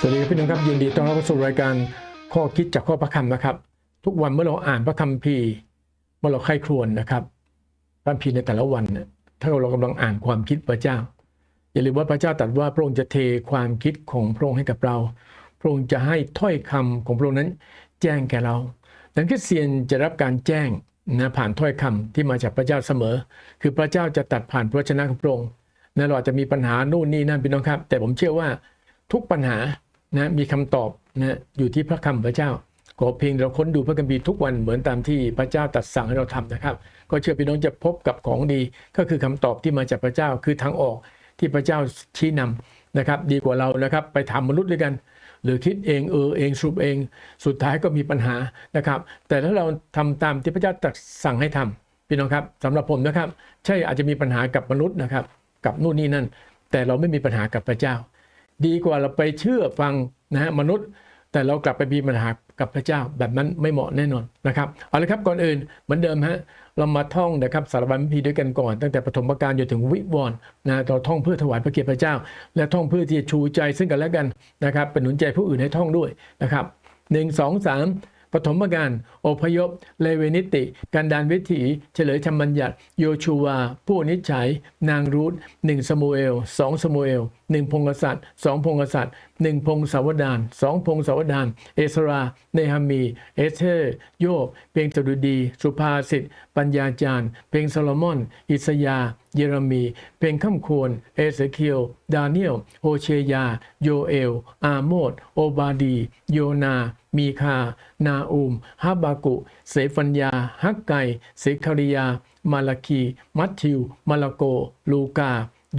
สวัสดีครับพี่น้องครับยินดีต้อนรับสู่รายการข้อคิดจากข้อพระคำนะครับ ทุกวันเมื่อเราอ่านพระคัมภีร์เมื่อเราใคร่ครวญนะครับพระคัมภีร์ในแต่ละวันถ้าเรากำลังอ่านความคิดพระเจ้า อย่าลืมว่าพระเจ้าตรัสว่าพระองค์จะเทความคิดของพระองค์ให้กับเรา พระองค์จะให้ถ้อยคำของพระองค์นั้น แจ้งแก่เราดังนั้นคริสเตียนจะรับการแจ้ง นะผ่านถ้อยคำที่มาจากพระเจ้าเสมอ คือพระเจ้าจะตัดผ่านพระวจนะของพระองค์นะเราอาจจะมีปัญหานู่นนี่นั่นพี่น้องครับ แต่ผมเชื่อว่าทุกปัญหานะมีคำตอบนะอยู่ที่พระคำพระเจ้าขอเพียงเราค้นดูพระคัมภีร์ทุกวันเหมือนตามที่พระเจ้าตรัสสั่งให้เราทำนะครับ ก็เชื่อพี่น้องจะพบกับของดี ก็คือคำตอบที่มาจากพระเจ้าคือทางออกที่พระเจ้าชี้นำนะครับ ดีกว่าเรานะครับ ไปทำมนุษย์ด้วยกัน หรือคิดเองเออเองสรุปเอง สุดท้ายก็มีปัญหานะครับ แต่ถ้าเราทำตามที่พระเจ้าตรัสสั่งให้ทำพี่น้องครับสำหรับผมนะครับ ใช่อาจจะมีปัญหากับมนุษย์นะครับ กับนู่นนี่นั่น แต่เราไม่มีปัญหากับพระเจ้า ดีกว่าเราไปเชื่อฟังนะฮะมนุษย์ แต่เรากลับไปมีปัญหา กับพระเจ้าแบบนั้นไม่เหมาะแน่นอนนะครับเอาละครับก่อนอื่นเหมือนเดิมฮะเรามาท่องนะครับสารบัญพีด้วยกันก่อน ตั้งแต่ปฐมกาลจนถึงวิวรณ์นะเราท่องเพื่อถวายพระเกียรติพระเจ้า และท่องเพื่อที่จะชูใจซึ่งกันและกันนะครับเป็นหนุนใจผู้อื่นให้ท่องด้วยนะครับหนึ่งสองสาม ฐมกาลอพยพ เลเวนิติการดานวิถี เฉลยธรรมบัญญัติ โยชูวา ผู้นิจฉัย นางรูธหนึ่งสมูเอลสองสมูเอลหนึ่งพงกษัตริย์สองพงกษัตริย์หนึ่งพงศาวดารสองพงศาวดารเอสรา เนฮามี เอสเธอร์โยบเพลงสดุดี สุภาษิต ปัญญาจารย์ เพลงโซโลมอน อิสยา เยเรมี เพลงข้ามควร เอเสเคียว ดาเนียล โฮเชยา โยเอล อาโมด โอบาดี โยนา มีคา นาอูมฮาบากุ เสฟัญญา ฮักไกเสคาริยา มาลาคี มัทธิว มาระโก ลูกา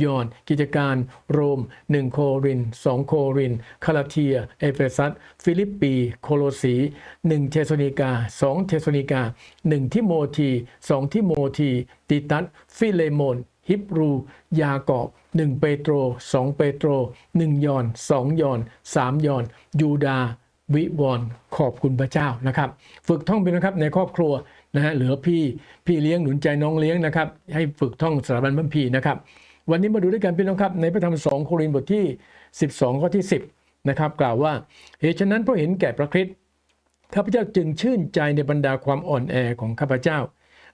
ยอน กิจการ โรม 1 โคริน 2 โคริน คาลาเทีย เอเฟซัส ฟิลิปปี โคโลสี 1 เทสโนิกา 2 เทสโนิกา 1 ทิโมธี 2 ทิโมธี ติตัส ฟิเลโมน ฮิบรู ยากอบ 1 เปโตร 2 เปโตร 1 ยอน 2 ยอน 3 ยอน ยูดา วิวรณ์ขอบคุณพระเจ้านะครับ ฝึกท่องไปนะครับในครอบครัวนะฮะเหลือพี่พี่เลี้ยงหนุนใจน้องเลี้ยงนะครับ ให้ฝึกท่องสารบัญพัมพีนะครับ วันนี้มาดูด้วยกันพี่น้องครับ ในพระธรรมสองโครินธ์บทที่ 12 ข้อที่ 10นะครับกล่าวว่าเหตุฉะนั้นเพราะเห็นแก่พระคริสต์ข้าพเจ้าจึงชื่นใจในบรรดาความอ่อนแอของข้าพเจ้า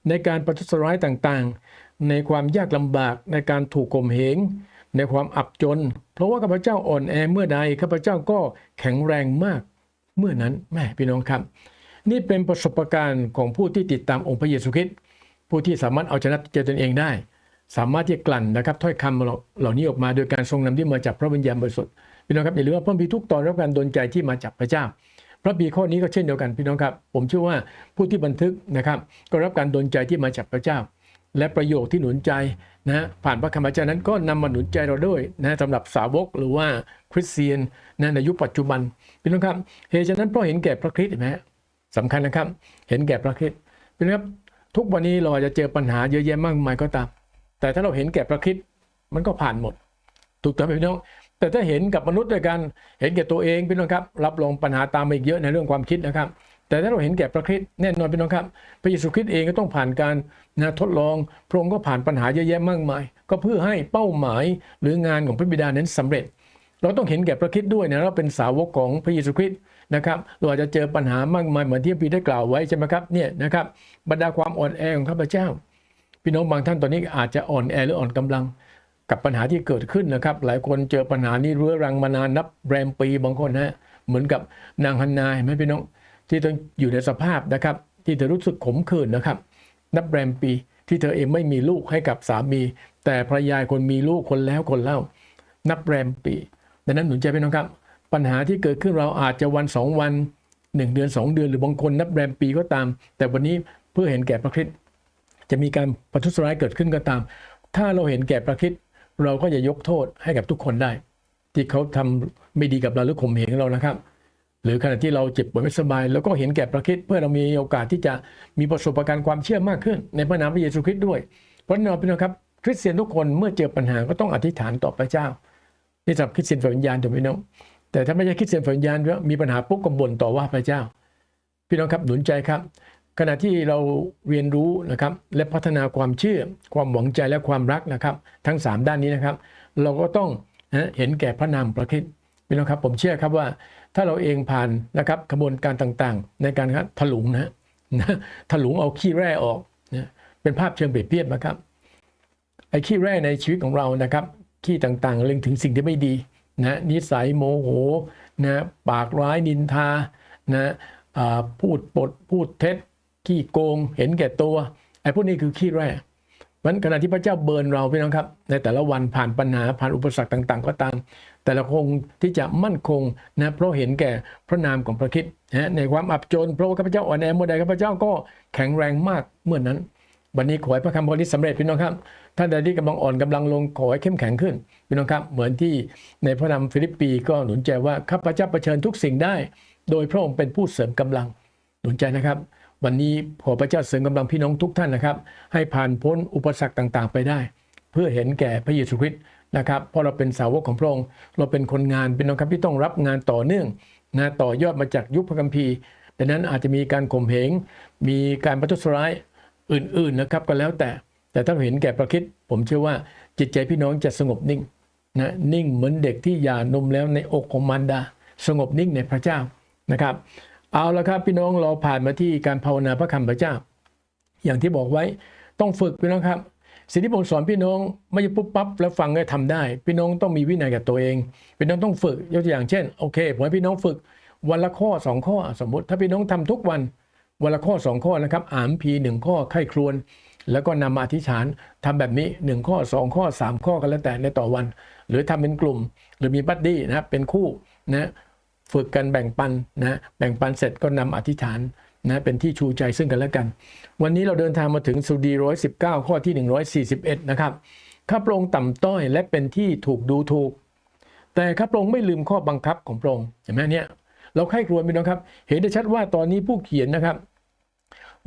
ในการประทุษร้ายต่างๆ ในความยากลำบากในการถูกข่มเหงในความอับจน เพราะว่าข้าพเจ้าอ่อนแอเมื่อใดข้าพเจ้าก็แข็งแรงมาก เมื่อนั้นแม่พี่น้องครับ นี่เป็นประสบการณ์ของผู้ที่ติดตามองค์พระเยซูคริสต์ผู้ที่สามารถเอาชนะใจตนเองได้ สามารถที่จะกลั่นนะครับถ้อยคำเหล่านี้ออกมาโดยการทรงนำที่มาจากพระวิญญาณบริสุทธิ์พี่น้องครับอย่าลืมว่าพระบีทุกตอนรับการดลใจที่มาจากพระเจ้า พระบีข้อนี้ก็เช่นเดียวกันพี่น้องครับ ผมเชื่อว่าผู้ที่บันทึกนะครับ ก็รับการดลใจที่มาจากพระเจ้า และประโยคที่หนุนใจนะผ่านพระคำพระเจ้านั้นก็นำมาหนุนใจเราด้วยนะสำหรับสาวกหรือว่า คริสเตียนนะในยุคปัจจุบันพี่น้องครับเหตุฉะนั้นเพราะเห็นแก่พระคริสต์เห็นไหมสำคัญนะครับ เห็นแก่พระคริสต์พี่น้องครับทุกวันนี้เราอาจจะเจอปัญหาเยอะแยะมากมายก็ตาม แต่ถ้าเราเห็นแก่พระคริสต์มันก็ผ่านหมด ถูกต้องไหมพี่น้องแต่ถ้าเห็นกับมนุษย์ด้วยกัน เห็นแก่ตัวเองพี่น้องครับ รับรองปัญหาตามมาอีกเยอะในเรื่องความคิดนะครับ แต่ถ้าเราเห็นแก่พระคริสต์แน่นอนพี่น้องครับ พระเยซูคริสต์เองก็ต้องผ่านการนะทดลอง พระองค์ก็ผ่านปัญหาเยอะแยะมากมาย ก็เพื่อให้เป้าหมายหรืองานของพระบิดานั้นสำเร็จ เราต้องเห็นแก่พระคริสต์ด้วยนะเราเป็นสาวกของพระเยซูคริสต์นะครับเราอาจจะเจอปัญหามากมายเหมือนที่พี่ได้กล่าวไว้ใช่ไหมครับเนี่ยนะครับบรรดาความอ่อนแอของข้าพเจ้า พี่น้องบางท่านตอนนี้อาจจะอ่อนแอหรืออ่อนกำลัง กับปัญหาที่เกิดขึ้นนะครับ หลายคนเจอปัญหานี้เรื้อรังมานานนับแรมปีบางคนฮะเหมือนกับนางฮันนาเห็นไหมพี่น้องที่ต้องอยู่ในสภาพนะครับ ที่เธอรู้สึกขมขื่นนะครับ นับแรมปีที่เธอเองไม่มีลูกให้กับสามี แต่ภรรยาคนมีลูกคนแล้วคนเล่า นับแรมปี ดังนั้นหนุนใจพี่น้องครับ ปัญหาที่เกิดขึ้นเราอาจจะวันสองวันหนึ่งเดือนสองเดือน หรือบางคนนับแรมปีก็ตาม แต่วันนี้เพื่อเห็นแก่พระคริสต์จะมีการประทุษร้ายเกิดขึ้นก็ตาม ถ้าเราเห็นแก่พระคริสต์เราก็จะยกโทษให้กับทุกคนได้ ที่เขาทำไม่ดีกับเราหรือข่มเหงเรานะครับ หรือขณะที่เราเจ็บป่วยไม่สบายเราก็เห็นแก่พระคริสต์เพื่อเรามีโอกาสที่จะมีประสบการณ์ความเชื่อมากขึ้น ในพระนามพระเยซูคริสต์ด้วยเพราะนั้นพี่น้องครับคริสเตียนทุกคนเมื่อเจอปัญหาก็ต้องอธิษฐานต่อพระเจ้า นี่สำหรับคริสเตียนฝ่ายวิญญาณถูกไหมน้องแต่ถ้าไม่ใช่คริสเตียนฝ่ายวิญญาณมีปัญหาปุ๊บก็บ่นต่อว่าพระเจ้า พี่น้องครับหนุนใจครับ ขณะที่เราเรียนรู้นะครับ และพัฒนาความเชื่อ ความหวังใจและความรักนะครับ ทั้ง 3 ด้านนี้นะครับ เราก็ต้องเห็นแก่พระนามพระคริสต์พี่น้องครับผมเชื่อครับว่าถ้าเราเองผ่านนะครับกระบวนการต่างๆ ในการครับถลุงนะนะถลุงเอาขี้แร่ออกนะเป็นภาพเชิงเปรียบเทียบนะครับไอ้ขี้แร่ในชีวิตของเรานะครับ ขี้ต่างๆเรื่องถึงสิ่งที่ไม่ดีนะนิสัยโมโหนะปากร้ายนินทานะอ่าพูดปดพูดเท็จ ขี้โกง เห็นแก่ตัวไอ้พวกนี้คือขี้แร่มันขณะที่พระเจ้าเบิร์นเราพี่น้องครับ ในแต่ละวันผ่านปัญหาผ่านอุปสรรคต่าง ๆ ก็ตาม แต่ละคงที่จะมั่นคงนะเพราะเห็นแก่พระนามของพระคิดนะในความอับจนเพราะว่าข้าพเจ้าอ่อนแอเมื่อใดข้าพเจ้าก็แข็งแรงมากเมื่อนั้น วันนี้ขอให้พระคำพอนี้สำเร็จพี่น้องครับท่านใดที่กำลังอ่อนกำลังลงขอให้เข้มแข็งขึ้นพี่น้องครับ เหมือนที่ในพระนามฟิลิปปีก็หนุนใจว่าข้าพเจ้าเผชิญทุกสิ่งได้ โดยพระองค์เป็นผู้เสริมกำลังหนุนใจนะครับ วันนี้ขอพระเจ้าเสริมกำลังพี่น้องทุกท่านนะครับ ให้ผ่านพ้นอุปสรรคต่างๆ ไปได้ เพื่อเห็นแก่พระเยซูคริสต์นะครับเพราะเราเป็นสาวกของพระองค์เราเป็นคนงานเป็นน้องครับที่ต้องรับงานต่อเนื่องนะต่อยอดมาจากยุคพระคัมภีร์ดังนั้นอาจจะมีการข่มเหงมีการประทุษร้าย อื่นๆนะครับก็แล้วแต่ แต่ถ้าเห็นแก่ประคิดผมเชื่อว่าจิตใจพี่น้องจะสงบนิ่งนะนิ่งเหมือนเด็กที่หย่านมแล้วในอกของมารดา สงบนิ่งในพระเจ้านะครับ เอาละครับพี่น้องเราผ่านมาที่การภาวนาพระคำพระเจ้า อย่างที่บอกไว้ต้องฝึกพี่น้องครับสิ่งที่ผมสอนพี่น้องไม่ใช่ปุ๊บปั๊บแล้วฟังก็ทำได้ พี่น้องต้องมีวินัยกับตัวเอง พี่น้องต้องฝึกยกตัวอย่างเช่นโอเคผมให้พี่น้องฝึกวันละข้อสองข้อสมมติ ถ้าพี่น้องทำทุกวัน วันละข้อสองข้อนะครับอ่านพีหนึ่งข้อไข้ครวน แล้วก็นำมาอธิษฐานทำแบบนี้หนึ่งข้อสองข้อสามข้อก็แล้วแต่ในต่อวัน หรือทำเป็นกลุ่ม หรือมีบัดดี้นะครับเป็นคู่นะฝึกกันแบ่งปันนะแบ่งปันเสร็จก็นำอธิษฐานนะเป็นที่ชูใจซึ่งกันและกัน วันนี้เราเดินทางมาถึงสุดีร้อยสิบเก้าข้อที่ 141 นะครับข้าพระองค์ต่ำต้อยและเป็นที่ถูกดูถูก แต่ข้าพระองค์ไม่ลืมข้อบังคับของพระองค์เห็นไหมเนี่ย เราใคร่ครวญไปนะครับ เห็นได้ชัดว่าตอนนี้ผู้เขียนนะครับ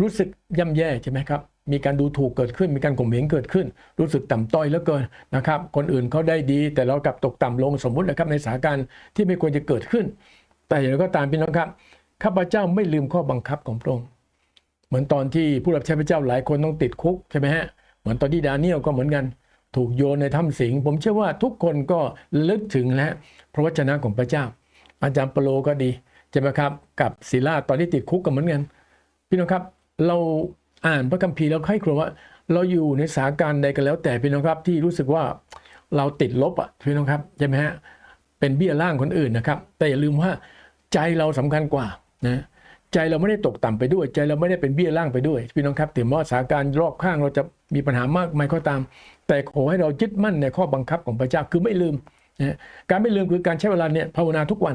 รู้สึกย่ำแย่ใช่ไหมครับมีการดูถูกเกิดขึ้น มีการข่มเหงเกิดขึ้น รู้สึกต่ำต้อยเหลือเกินนะครับ คนอื่นเขาได้ดี แต่เรากลับตกต่ำลงสมมุตินะครับในสถานการณ์ที่ไม่ควรจะเกิดขึ้น แต่อย่างไรก็ตามพี่น้องครับข้าพเจ้าไม่ลืมข้อบังคับของพระองค์เหมือนตอนที่ผู้รับใช้พระเจ้าหลายคนต้องติดคุกใช่ไหมฮะเหมือนตอนที่ดาเนียลก็เหมือนกัน ถูกโยนในถ้ำสิงผมเชื่อว่าทุกคนก็ลึกถึงและพระวจนะของพระเจ้า อาจารย์ปโลก็ดีใช่ไหมครับ กับศิลาตอนที่ติดคุกก็เหมือนกัน พี่น้องครับ เราอ่านพระคัมภีร์แล้วใครครวว่า เราอยู่ในสถานการณ์ใดกันแล้วแต่พี่น้องครับที่รู้สึกว่าเราติดลบอะพี่น้องครับใช่ไหมฮะเป็นเบี้ยล่างคนอื่นนะครับ แต่อย่าลืมว่าใจเราสำคัญกว่านะใจเราไม่ได้ตกต่ำไปด้วย ใจเราไม่ได้เป็นเบี้ยล่างไปด้วย พี่น้องครับถึงแม้ว่าสถานการณ์รอบข้างเราจะมีปัญหามากมายก็ตาม แต่ขอให้เรายึดมั่นในข้อบังคับของพระเจ้าคือไม่ลืม นะการไม่ลืมคือการใช้เวลาเนี่ยภาวนาทุกวัน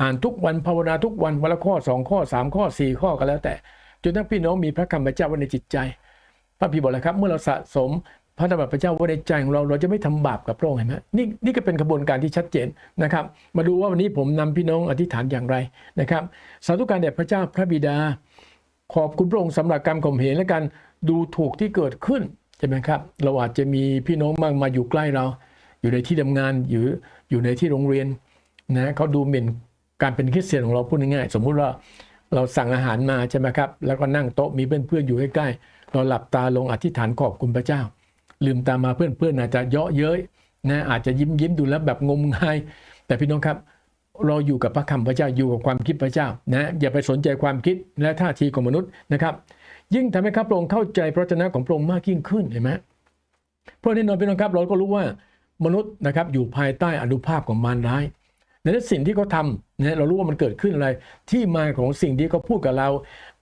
อ่านทุกวันภาวนาทุกวันวันละข้อสองข้อสามข้อสี่ข้อก็แล้วแต่ จนทั้งพี่น้องมีพระคำพระเจ้าไว้ในจิตใจ พระพี่บอกเลยครับ เมื่อเราสะสมพระธรรมพระเจ้าไว้ในใจของเราเราจะไม่ทำบาปกับพระองค์เห็นไหมนี่นี่ก็เป็นกระบวนการที่ชัดเจนนะครับ มาดูว่าวันนี้ผมนำพี่น้องอธิษฐานอย่างไรนะครับ สาธุการแด่พระเจ้าพระบิดา ขอบคุณพระองค์สำหรับการข่มเหงและการดูถูกที่เกิดขึ้นใช่ไหมครับ เราอาจจะมีพี่น้องมากมาอยู่ใกล้เรา อยู่ในที่ทำงานอยู่อยู่ในที่โรงเรียนนะเขาดูหมิ่นการเป็นคริสเตียนของเราพูดง่ายๆสมมุติว่าเราสั่งอาหารมาใช่ไหมครับ แล้วก็นั่งโต๊ะมีเพื่อนๆอยู่ใกล้ๆเราหลับตาลงอธิษฐานขอบคุณพระเจ้า ลืมตามาเพื่อนๆอาจจะเยาะเย้ยนะอาจจะยิ้มยิ้มดูแล้วแบบงมงาย แต่พี่น้องครับเราอยู่กับพระคำพระเจ้าอยู่กับความคิดพระเจ้านะอย่าไปสนใจความคิดและท่าทีของมนุษย์นะครับ ยิ่งทำให้ข้าพระองค์เข้าใจพระวจนะของพระองค์มากยิ่งขึ้นเห็นไหมเพราะแน่นอนพี่น้องครับเราก็รู้ว่า มนุษย์นะครับอยู่ภายใต้อนุภาพของมารร้ายในนั้นสิ่งที่เขาทำนะเรารู้ว่ามันเกิดขึ้นอะไร ที่มาของสิ่งที่เขาพูดกับเรา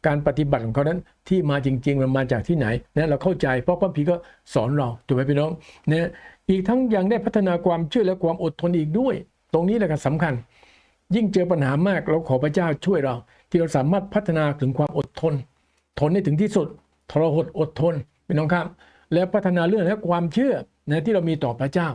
การปฏิบัติของเขานั้นที่มาจริง ๆ มันมาจากที่ไหนนะเราเข้าใจ เพราะพระพีก็สอนเราถูกไหมพี่น้องนะอีกทั้งยังได้พัฒนาความเชื่อและความอดทนอีกด้วย ตรงนี้แหละสำคัญ ยิ่งเจอปัญหามากเราขอพระเจ้าช่วยเรา ที่เราสามารถพัฒนาถึงความอดทน ทนให้ถึงที่สุด ทรหดอดทนพี่น้องครับ แล้วพัฒนาเรื่องและความเชื่อนะที่เรามีต่อพระเจ้า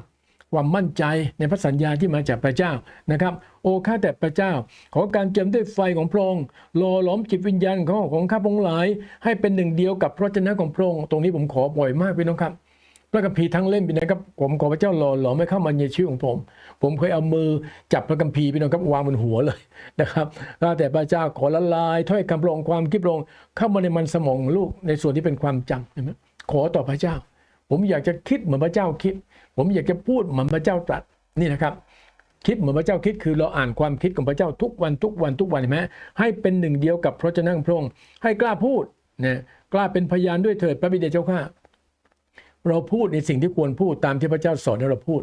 ความมั่นใจในพระสัญญาที่มาจากพระเจ้านะครับ โอ้ข้าแต่พระเจ้า ขอการเจิมด้วยไฟของพระองค์หล่อหลอมจิตวิญญาณของของข้าพระองค์หลาย ให้เป็นหนึ่งเดียวกับพระวจนะของพระองค์ตรงนี้ผมขอบ่อยมากพี่น้องครับพระคัมภีร์ทั้งเล่มพี่นะครับผมขอพระเจ้าหล่อหลอมไม่เข้ามาในชีวิตของผม ผมเคยเอามือจับพระคัมภีร์พี่น้องครับวางบนหัวเลยนะครับข้าแต่พระเจ้าขอละลายถ้อยคำพระองค์ความคิดพระองค์เข้ามาในมันสมองของลูกในส่วนที่เป็นความจำเห็นไหมขอต่อพระเจ้า ผมอยากจะคิดเหมือนพระเจ้าคิด ผมอยากจะพูดเหมือนพระเจ้าตรัสนี่นะครับ คิดเหมือนพระเจ้าคิดคือเราอ่านความคิดของพระเจ้าทุกวันทุกวันทุกวันเห็นไหมให้เป็นหนึ่งเดียวกับพระเจ้าของพระองค์ให้กล้าพูดนะกล้าเป็นพยานด้วยเถิดพระบิดาเจ้าข้าเราพูดในสิ่งที่ควรพูดตามที่พระเจ้าสอนให้เราพูด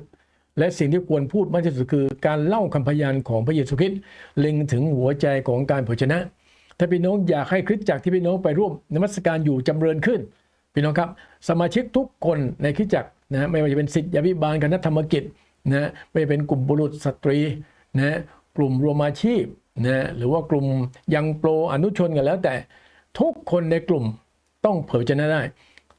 และสิ่งที่ควรพูดมากที่สุดคือ การเล่าคำพยานของพระเยซูคริสต์เล็งถึงหัวใจของการเผยชนะ ถ้าพี่น้องอยากให้คริสตจักรที่พี่น้องไปร่วมนมัสการอยู่จำเริญขึ้น พี่น้องครับสมาชิกทุกคนในคิจักนะไม่ว่าจะเป็นสิทธิยาวิบาลคณะธรรมกิจนะไม่เป็นกลุ่มบุรุษสตรีนะกลุ่มรวมอาชีพนะหรือว่ากลุ่มยังโปรอนุชนกันแล้ว แต่ทุกคนในกลุ่มต้องเผยชนะได้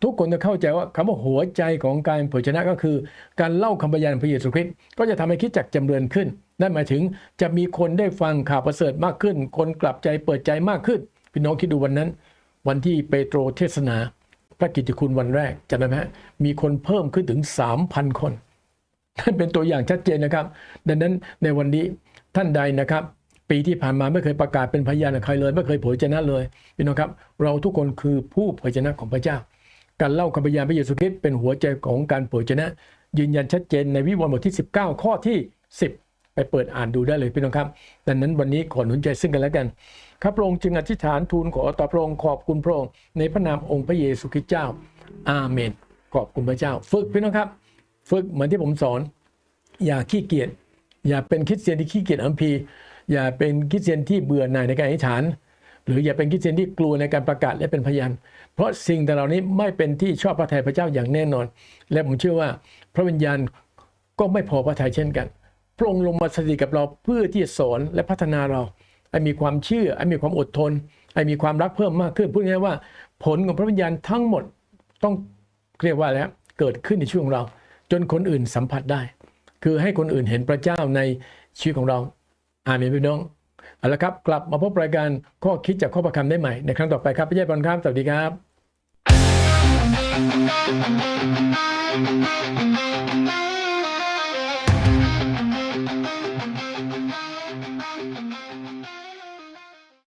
ทุกคนจะเข้าใจว่าคำว่าหัวใจของการเผยชนะก็คือ การเล่าคำพยานพระเยซูคริสต์ก็จะทำให้คิดจักจำเริญขึ้นนั่นหมายถึงจะมีคนได้ฟังข่าวประเสริฐมากขึ้น คนกลับใจเปิดใจมากขึ้น พี่น้องคิดดูวันนั้น วันที่เปโตรเทศนา พระกิตติคุณวันแรกจำได้ไหมมีคนเพิ่มขึ้นถึง 3,000 คนนั่นเป็นตัวอย่างชัดเจนนะครับ ดังนั้นในวันนี้ท่านใดนะครับ ปีที่ผ่านมาไม่เคยประกาศเป็นพยานใครเลย ไม่เคยเผยชนะเลยพี่น้องครับ เราทุกคนคือผู้เผยชนะของพระเจ้า การเล่าคำพยานพระเยซูคริสต์เป็นหัวใจของการเผยชนะ ยืนยันชัดเจนในวิวรณ์บทที่ 19 ข้อที่ 10 ไปเปิดอ่านดูได้เลยพี่น้องครับ ดังนั้นวันนี้ขอหนุนใจซึ่งกันและกันข้าพระองค์จึงอธิษฐานทูลขอต่อพระองค์ขอบคุณพระองค์ในพระนามองค์พระเยซูคริสต์เจ้า อาเมน ขอบคุณพระเจ้า ฝึกพี่น้องครับ ฝึกเหมือนที่ผมสอน อย่าขี้เกียจอย่าเป็นคริสเตียนที่ขี้เกียจอัมพีอย่าเป็นคริสเตียนที่เบื่อหน่ายในการอธิษฐาน หรืออย่าเป็นคริสเตียนที่กลัวในการประกาศและเป็นพยาน เพราะสิ่งแต่เหล่านี้ไม่เป็นที่ชอบพระทัยพระเจ้าอย่างแน่นอน และผมเชื่อว่า พระวิญญาณก็ไม่พอพระทัยเช่นกัน พระองค์ลงมาสถิตกับเราเพื่อที่จะสอนและพัฒนาเราให้มีความเชื่อให้มีความอดทนให้มีความรักเพิ่มมากขึ้นพูดง่ายๆว่า ผลของพระวิญญาณทั้งหมดต้องเรียกว่าแล้วเกิดขึ้นในชีวิตของเรา จนคนอื่นสัมผัสได้ คือให้คนอื่นเห็นพระเจ้าในชีวิตของเรา อาเมนพี่น้องเอาละครับ กลับมาพบรายการข้อคิดจากข้อประคำได้ใหม่ ในครั้งต่อไปครับพี่ใหญ่บอลครับสวัสดีครับ Thank you.